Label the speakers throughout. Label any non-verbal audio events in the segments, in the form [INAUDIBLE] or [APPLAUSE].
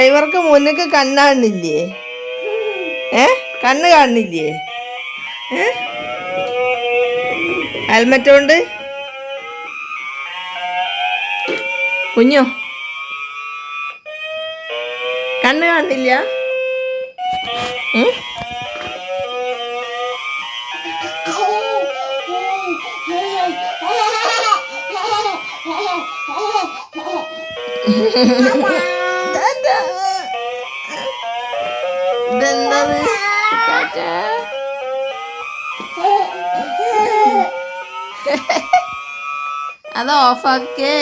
Speaker 1: ഡ്രൈവർക്ക് മുന്നേക്ക് കണ്ണ് കാണില്ലേ ഏ? കണ്ണ് കാണില്ലേ ഏ? ഹെൽമെറ്റ് കൊണ്ട് കുഞ്ഞു? കണ്ണ് കാണില്ല ഉം? [LAUGHS] [LAUGHS] അത് ഓഫാക്കേ.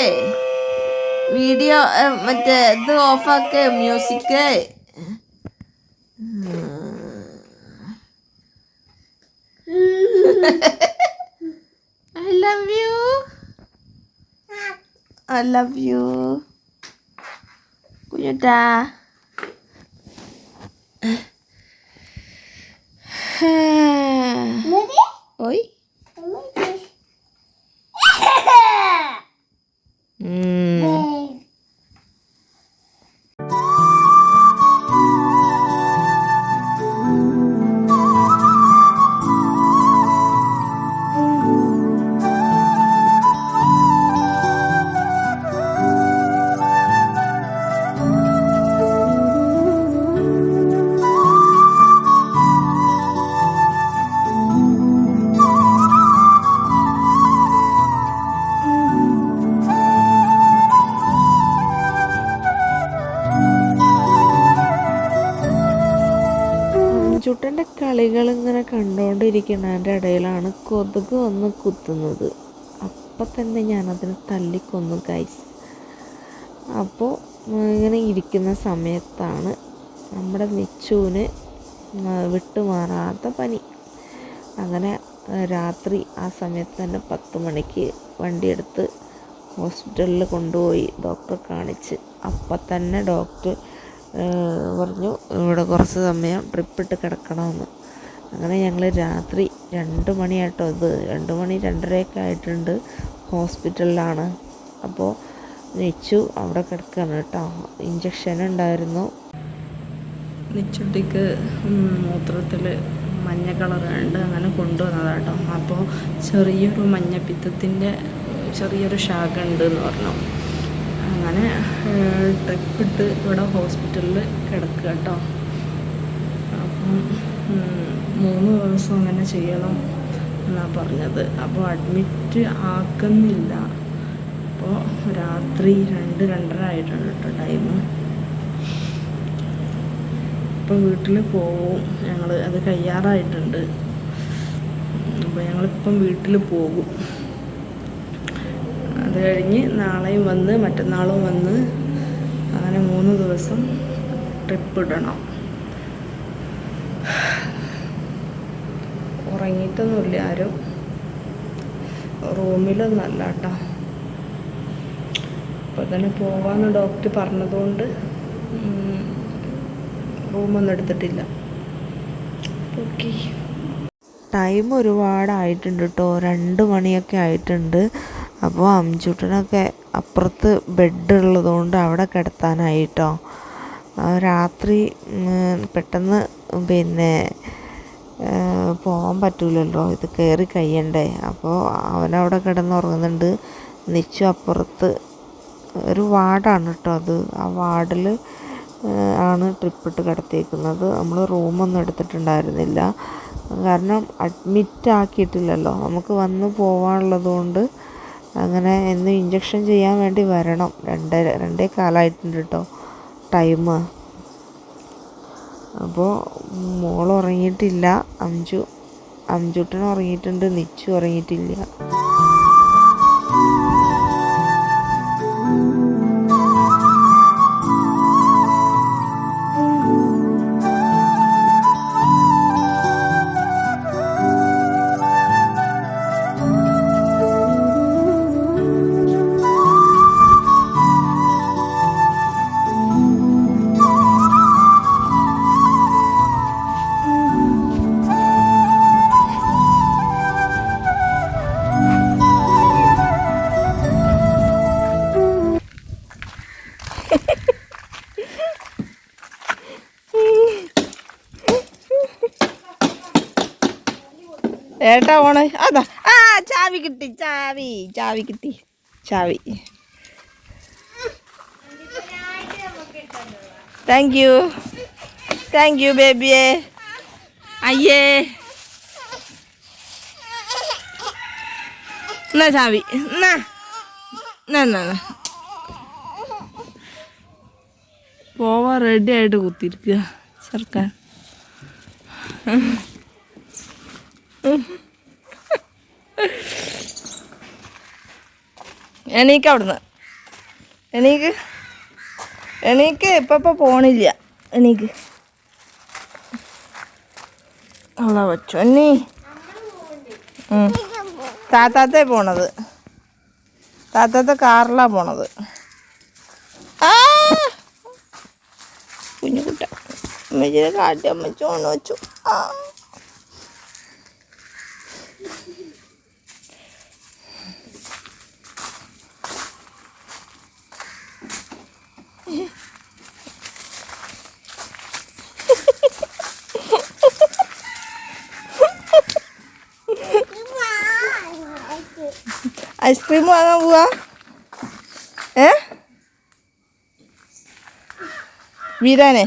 Speaker 1: വീഡിയോ മറ്റേ ഇത് ഓഫാക്കേ music I love you I love you കുഞ്ഞുട്ടാ. okay. [LAUGHS] കണ്ടുകൊണ്ടിരിക്കുന്നതിന്റെ ഇടയിലാണ് കൊതുക് വന്ന് കുത്തുന്നത്. അപ്പം തന്നെ ഞാനതിനെ തല്ലിക്കൊന്നു കൈസ് അപ്പോൾ ഇങ്ങനെ ഇരിക്കുന്ന സമയത്താണ് നമ്മുടെ മിച്ചുവിന് വിട്ടുമാറാത്ത പനി. അങ്ങനെ രാത്രി ആ സമയത്ത് തന്നെ പത്ത് മണിക്ക് വണ്ടിയെടുത്ത് ഹോസ്പിറ്റലിൽ കൊണ്ടുപോയി ഡോക്ടറെ കാണിച്ച്. അപ്പം തന്നെ ഡോക്ടർ പറഞ്ഞു ഇവിടെ കുറച്ച് സമയം ഡ്രിപ്പിട്ട് കിടക്കണമെന്ന്. അങ്ങനെ ഞങ്ങൾ രാത്രി രണ്ട് മണിയായിട്ടോ ഇത് രണ്ട് മണി രണ്ടരയൊക്കെ ആയിട്ടുണ്ട് ഹോസ്പിറ്റലിലാണ്. അപ്പോൾ നിച്ചു അവിടെ കിടക്കുകയാണ് കേട്ടോ. ഇഞ്ചക്ഷൻ ഉണ്ടായിരുന്നു. നിച്ചുട്ടിക്ക് മൂത്രത്തിൽ മഞ്ഞ കളർ ഉണ്ട് അങ്ങനെ കൊണ്ടുവന്നതാട്ടോ അപ്പോൾ ചെറിയൊരു മഞ്ഞപ്പിത്തത്തിന്റെ ചെറിയൊരു ശാഖ ഉണ്ട് എന്ന് പറഞ്ഞു. അങ്ങനെ ട്രിപ്പിട്ട് ഇവിടെ ഹോസ്പിറ്റലിൽ കിടക്കുക കേട്ടോ. അപ്പം മൂന്ന് ദിവസം അങ്ങനെ ചെയ്യണം എന്നാണ് പറഞ്ഞത്. അപ്പോൾ അഡ്മിറ്റ് ആക്കുന്നില്ല. അപ്പോൾ രാത്രി രണ്ട് രണ്ടര ആയിട്ടുണ്ട് കേട്ടോ ടൈം ഇപ്പോൾ വീട്ടിൽ പോവും. ഞങ്ങൾ അത് കഴിയാറായിട്ടുണ്ട്. അപ്പോൾ ഞങ്ങളിപ്പം വീട്ടിൽ പോകും. അത് കഴിഞ്ഞ് നാളെയും വന്ന് മറ്റന്നാളും വന്ന് അങ്ങനെ മൂന്ന് ദിവസം ട്രിപ്പ് ഇടണം. ഉറങ്ങിയിട്ടൊന്നുമില്ല ആരും റൂമിലൊന്നല്ല കേട്ടോ. അപ്പോൾ തന്നെ പോവാന്ന് ഡോക്ടർ പറഞ്ഞതുകൊണ്ട് റൂമൊന്നും എടുത്തിട്ടില്ല. ഓക്കെ. ടൈം ഒരുപാടായിട്ടുണ്ട് കേട്ടോ. രണ്ട് മണിയൊക്കെ ആയിട്ടുണ്ട്. അപ്പോൾ അംചുട്ടനൊക്കെ അപ്പുറത്ത് ബെഡ് ഉള്ളതുകൊണ്ട് അവിടെ കിടത്താനായിട്ടോ രാത്രി പെട്ടെന്ന് പിന്നെ പോകാൻ പറ്റില്ലല്ലോ ഇത് കയറി കഴിയണ്ടേ. അപ്പോൾ അവനവിടെ കിടന്നുറങ്ങുന്നുണ്ട്. നിച്ചു അപ്പുറത്ത് ഒരു വാർഡാണ് കേട്ടോ അത്. ആ വാർഡിൽ ആണ് ട്രിപ്പിട്ട് കിടത്തിയേക്കുന്നത്. നമ്മൾ റൂമൊന്നും എടുത്തിട്ടുണ്ടായിരുന്നില്ല. കാരണം അഡ്മിറ്റ് ആക്കിയിട്ടില്ലല്ലോ. നമുക്ക് വന്ന് പോകാനുള്ളത് കൊണ്ട് അങ്ങനെ എന്നും ഇഞ്ചക്ഷൻ ചെയ്യാൻ വേണ്ടി വരണം. രണ്ടേ രണ്ടേ കാലമായിട്ടുണ്ട് കേട്ടോ ടൈം അപ്പോൾ മോൾ ഉറങ്ങിയിട്ടില്ല അഞ്ചു അഞ്ചുട്ടൻ ഉറങ്ങിയിട്ടുണ്ട് നിച്ചു ഉറങ്ങിയിട്ടില്ല
Speaker 2: ഏട്ടാ ഓണ്? അതാ. ആ ചാവി കിട്ടി ചാവി ചാവി കിട്ടി ചാവി. താങ്ക് യു താങ്ക് യു ബേബിയെ അയ്യേ. എന്നാ ചാവി? എന്നാ. എന്നാ. പോവാൻ റെഡി ആയിട്ട് കുത്തിയിരിക്കുക ചെറുക്കാൻ. എണീക്ക് അവിടുന്ന്. എണീക്ക്. എണീക്ക്. ഇപ്പം പോണില്ല. എണീക്ക്. അവിടെ വച്ചു. എന്നീ താത്താത്ത താത്താത്തേ പോണത്. താത്താത്ത കാറിലാ പോണത്. ആ! കുഞ്ഞുകുട്ട അമ്മച്ചിനെ കാട്ടി അമ്മച്ചോണ് വെച്ചു. ആ. ഐസ്ക്രീം വാങ്ങാൻ പോവാ. ഏ? വീരാനെ.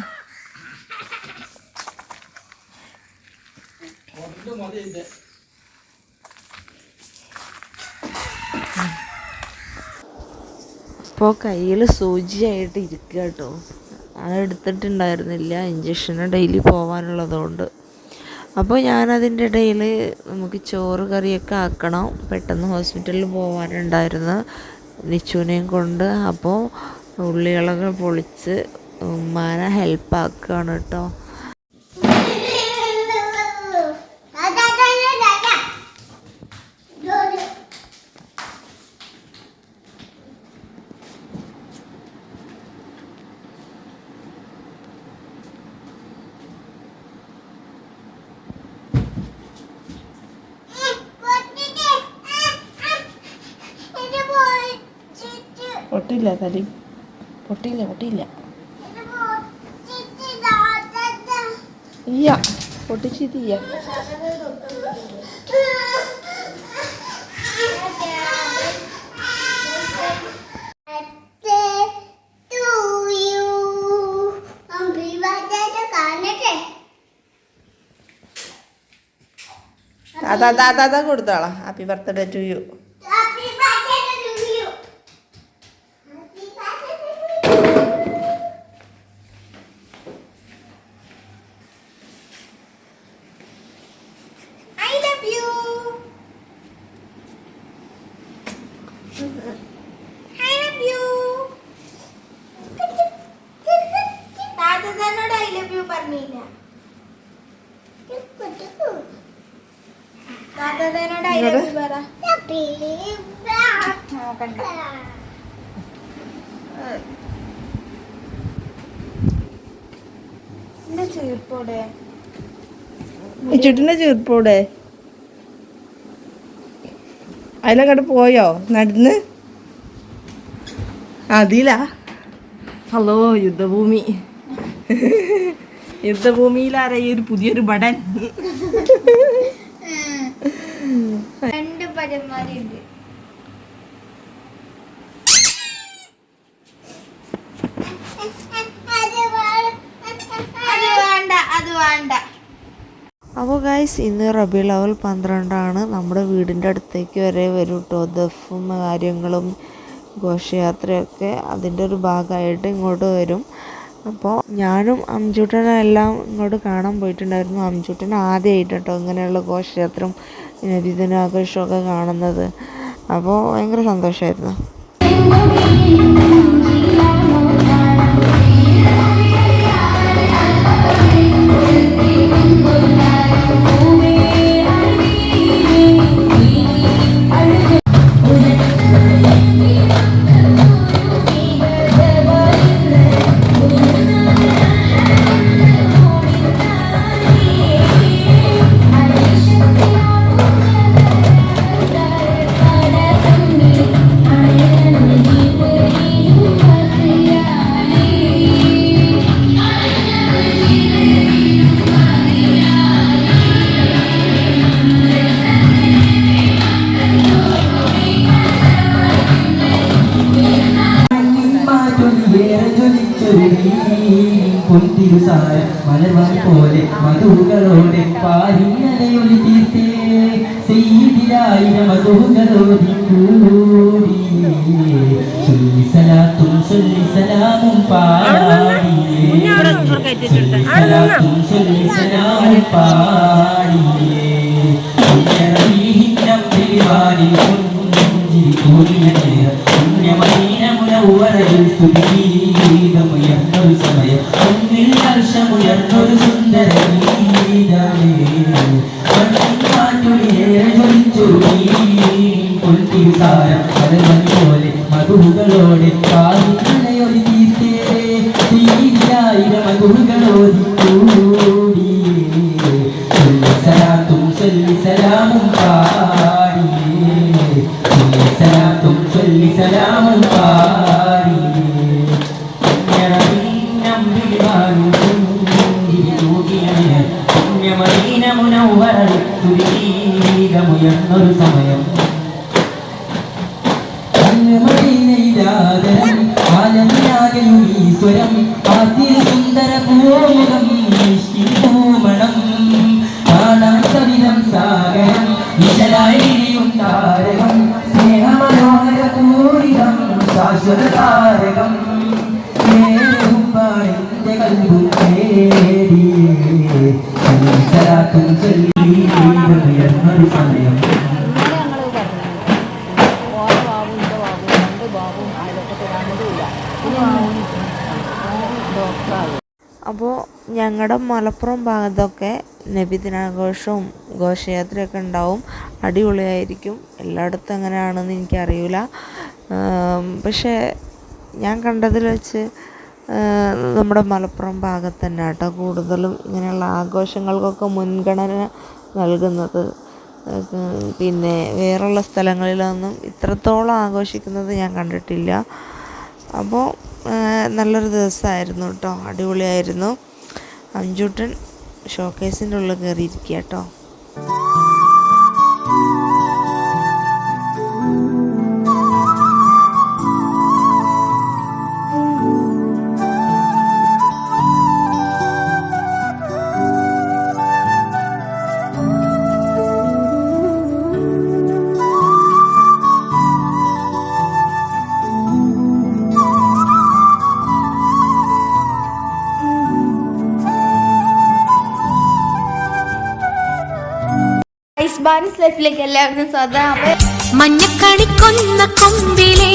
Speaker 1: ഇപ്പോൾ കയ്യിൽ സൂചിയായിട്ട് ഇരിക്കുക കേട്ടോ. അത് എടുത്തിട്ടുണ്ടായിരുന്നില്ല. ഇഞ്ചക്ഷന് ഡെയിലി പോകാനുള്ളതുകൊണ്ട് അപ്പോൾ ഞാനതിന്റെ ഇടയിൽ നമുക്ക് ചോറ് കറിയൊക്കെ ആക്കണം. പെട്ടെന്ന് ഹോസ്പിറ്റലിൽ പോകാനുണ്ടായിരുന്നു നിച്ചുവിനെയും കൊണ്ട്. അപ്പോൾ ഉള്ളികളൊക്കെ പൊളിച്ച് ഉമ്മാനെ ഹെൽപ്പ് ആക്കുകയാണ് കേട്ടോ.
Speaker 2: പൊട്ടില്ല തടി പൊട്ടിയില്ല പൊട്ടിയില്ല. ഇയ്യ അതാ അതാ അതാ കൊടുത്തോളാം. Happy birthday to you
Speaker 3: you നോക്കണ്ട. ചീർപ്പോടെ?
Speaker 2: ചുട്ടിന്റെ ചീർപ്പോടെ. അതിലങ്ങോട്ട് പോയോ? നടന്ന്? അതിലാ. ഹലോ യുദ്ധഭൂമി. യുദ്ധഭൂമിയിലാരായി ഈ ഒരു പുതിയൊരു ബടൻ
Speaker 3: രണ്ട് അത് വേണ്ട
Speaker 1: അപ്പോൾ ഗൈസ് ഇന്ന് റബി ലെവൽ പന്ത്രണ്ടാണ്. നമ്മുടെ വീടിന്റെ അടുത്തേക്ക് വരെ വരും കേട്ടോ ദഫും കാര്യങ്ങളും ഘോഷയാത്രയൊക്കെ അതിന്റെ ഒരു ഭാഗമായിട്ട് ഇങ്ങോട്ട് വരും. അപ്പോൾ ഞാനും അംജുട്ടനും എല്ലാം ഇങ്ങോട്ട് കാണാൻ പോയിട്ടുണ്ടായിരുന്നു. അംജുട്ടൻ ആദ്യമായിട്ട് കേട്ടോ ഇങ്ങനെയുള്ള ഘോഷയാത്രയും നബിദിനാഘോഷമൊക്കെ കാണുന്നത്. അപ്പോൾ ഭയങ്കര സന്തോഷമായിരുന്നു
Speaker 4: പുന്തിരുസായ മലവാൻ പോലെ തീർത്തേ ചൊല്ലി സലാമും പാടി. ചൊല്ലി സലാത്തും ചൊല്ലി സലാമും
Speaker 1: അപ്പോൾ ഞങ്ങളുടെ മലപ്പുറം ഭാഗത്തൊക്കെ നബിദിനാഘോഷവും ഘോഷയാത്രയൊക്കെ ഉണ്ടാവും. അടിപൊളിയായിരിക്കും. എല്ലായിടത്തും എങ്ങനെയാണെന്ന് എനിക്കറിയില്ല പക്ഷേ ഞാൻ കണ്ടതിൽ വെച്ച് നമ്മുടെ മലപ്പുറം ഭാഗത്ത് തന്നെ കേട്ടോ കൂടുതലും ഇങ്ങനെയുള്ള ആഘോഷങ്ങൾക്കൊക്കെ മുൻഗണന നൽകുന്നത്. പിന്നെ വേറുള്ള സ്ഥലങ്ങളിലൊന്നും ഇത്രത്തോളം ആഘോഷിക്കുന്നത് ഞാൻ കണ്ടിട്ടില്ല. അപ്പോൾ നല്ലൊരു ദിവസമായിരുന്നു കേട്ടോ. അടിപൊളിയായിരുന്നു. അഞ്ചൂട്ടൻ ഷോക്കേസിന്റെ ഉള്ളിൽ കയറിയിരിക്കുക കേട്ടോ.
Speaker 3: ബാൻസ് ലൈഫിലേക്ക് എല്ലാവർക്കും സ്വാഗതം.
Speaker 5: മഞ്ഞക്കണിക്കൊന്ന കൊമ്പിലേ